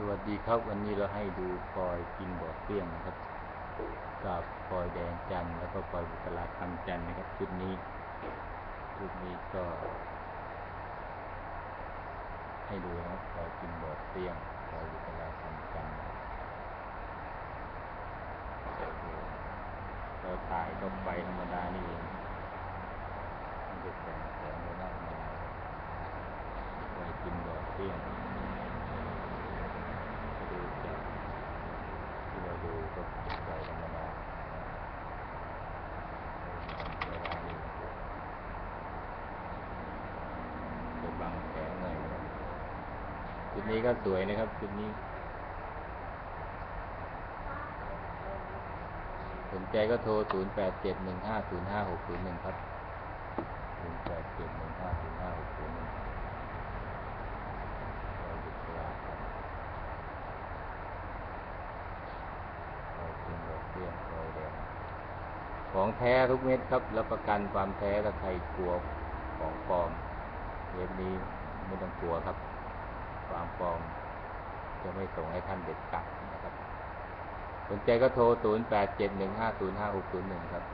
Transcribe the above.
สวัสดีครับ วันนี้เราให้ดูพลอยกินบ่อเปรี้ยงนะครับกับพลอยแดงจันทร์แล้วก็พลอยบุษราคำจันทร์นะครับชุดนี้ชุดนี้ก็ ให้ดูนะครับพลอยกินบ่อเปรี้ยงพลอยบุษราคำจันทร์นะครับเราถ่ายก็ไปธรรมดานี่เองไม่ได้แต่งแสงเลยมากมายพลอยกินบอดเปรี้ยง ดูจากที่เราดูก็ใจธรรมดาเวลานี้ จะบังแสงหน่อยนะครับชุดนี้ก็สวยนะครับชุดนี้ สนใจก็โทร 0 8 7 1 5 0 5 6 0 1 ครับ 0 8 7 1 5 0 5 6 0 1ของแท้ทุกเม็ดครับ รับประกันความแท้ถ้าใครกลัวของปลอม เว็บนี้ไม่ต้องกลัวครับ ความปลอมจะไม่ส่งให้ท่านเด็ดขาดนะครับ สนใจก็โทร 0 8 7 1 5 0 5 6 0 1 ครับ